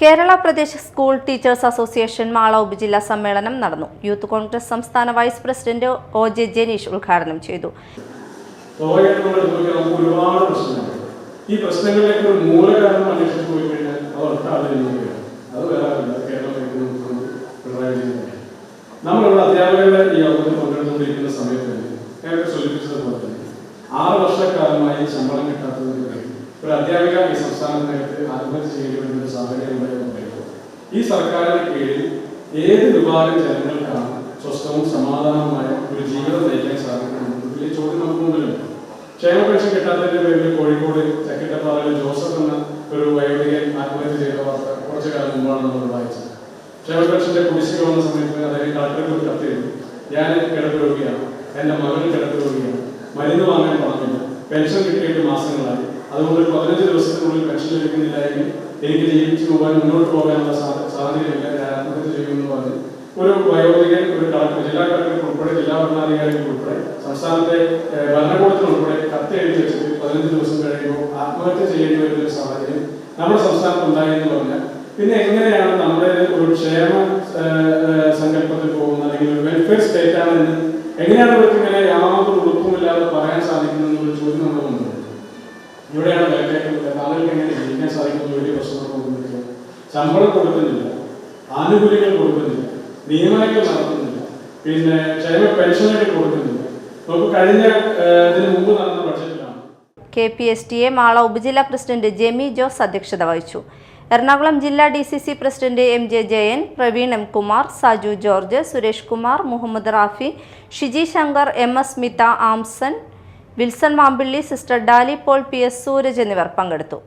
Kerala Pradesh school teachers association Mala ഉപജില്ലാ സമ്മേളനം നടന്നു. യൂത്ത് കോൺഗ്രസ് സംസ്ഥാന vice president O J Janeesh ഉദ്ഘാടനം ചെയ്തു. ഈ ഒരു മൂലകാരണം അധ്യാപകരുടെ ഈ പങ്കെടുത്തുകൊണ്ടിരിക്കുന്ന സമയത്ത് നേരത്തെ സൂചിപ്പിച്ചതുപോലെ തന്നെ ആറ് വർഷക്കാലമായി ശമ്പളം കിട്ടാത്തതിന് വേണ്ടി ഒരു അധ്യാപിക ഈ സംസ്ഥാനത്തിനകത്ത് ആത്മഹത്യ ചെയ്യേണ്ടി ഒരു സാഹചര്യം ഈ സർക്കാരിന് കീഴിൽ ഏത് വിഭാഗം ജനങ്ങൾക്കാണ് സ്വസ്ഥവും സമാധാനവുമായ ഒരു ജീവിതം നയിക്കാൻ സാധിക്കുന്നത്? വലിയ ചോദ്യം നമുക്ക് മുമ്പിലുണ്ട് ക്ഷേമ പെൻഷൻ കിട്ടാത്തതിന്റെ പേരിൽ കോഴിക്കോട് ചക്കിട്ടപ്പാറയിൽ ജോസഫ് എന്ന ഒരു വയോധികൻ ആത്മഹത്യ ചെയ്ത വാർത്ത കുറച്ചു കാലം മുമ്പാണ് നമ്മൾ വായിച്ചത്. ക്ഷേമ പെൻഷന്റെ കുടിശ്ശിക വന്ന സമയത്ത് അതായത് കളക്ടർക്ക് ഒരു കത്ത് എഴുതി ഞാൻ കിടപ്പ് രോഗിയാണ്. എന്റെ മകൻ കിടപ്പ് രോഗിയാണ്. മരുന്ന് വാങ്ങാൻ പറഞ്ഞില്ല പെൻഷൻ കിട്ടിയിട്ട് മാസങ്ങളായി. അതുകൊണ്ട് പതിനഞ്ച് ദിവസത്തിനുള്ളിൽ പെൻഷൻ ലഭിക്കുന്നില്ല എങ്കിൽ എനിക്ക് ജീവിച്ചു പോകാൻ മുന്നോട്ട് പോകാനുള്ള സാധ്യതയില്ല. ഞാൻ ആത്മഹത്യ ചെയ്യുമെന്ന് പറഞ്ഞ് ഒരു വയോധികൻ ഒരു കളക്ടർ ജില്ലാ കളക്ടർ ഉൾപ്പെടെ ജില്ലാ ഭരണാധികാരികൾ ഉൾപ്പെടെ സംസ്ഥാനത്തെ ഭരണകൂടത്തിനുൾപ്പെടെ കത്ത് എഴുതി വെച്ചിട്ട് പതിനഞ്ച് ദിവസം കഴിയുമ്പോൾ ആത്മഹത്യ ചെയ്യേണ്ടി വരുന്ന ഒരു സാഹചര്യം നമ്മുടെ സംസ്ഥാനത്ത് ഉണ്ടായെന്ന് പറഞ്ഞാൽ പിന്നെ എങ്ങനെയാണ് നമ്മുടെ ഒരു ക്ഷേമ സങ്കല്പത്തിൽ പോകുന്ന അല്ലെങ്കിൽ ഒരു വെൽഫെയർ സ്റ്റേറ്റ് ആണ് എന്ന് എങ്ങനെയാണ് ഇവർക്ക് ഇങ്ങനെ യാതൊരു ഉറപ്പുമില്ലാതെ പറയാൻ സാധിക്കുന്നത് എന്നൊരു ചോദ്യം നമ്മുടെ മുന്നിലുണ്ട് ഇവിടെയാണ് വിലക്കയറ്റമില്ല താങ്കൾക്ക് എങ്ങനെ ജീവിക്കാൻ സാധിക്കുന്ന വലിയ പ്രശ്നങ്ങൾ ശമ്പളം കൊടുക്കുന്നില്ല. ആനുകൂല്യങ്ങൾ കൊടുക്കുന്നില്ല. നിയമനങ്ങൾ നടത്തുന്നില്ല. പിന്നെ ക്ഷേമ പെൻഷനൊക്കെ കൊടുക്കുന്നില്ല. നമുക്ക് കഴിഞ്ഞ ഇതിന് മുമ്പ് നടന്ന ബഡ്ജറ്റിലാണ്. K P S T A Mala ഉപജില്ലാ പ്രസിഡന്റ് ജെമി ജോസ് അധ്യക്ഷത വഹിച്ചു. എറണാകുളം ജില്ലാ D C C president M J Jayan Praveen M Kumar Saju George Suresh Kumar Muhammad Rafi Shiji Shankar M S Smitha Amson Wilson Mambilly sister Daly Paul P S Sooraj എന്നിവർ പങ്കെടുത്തു.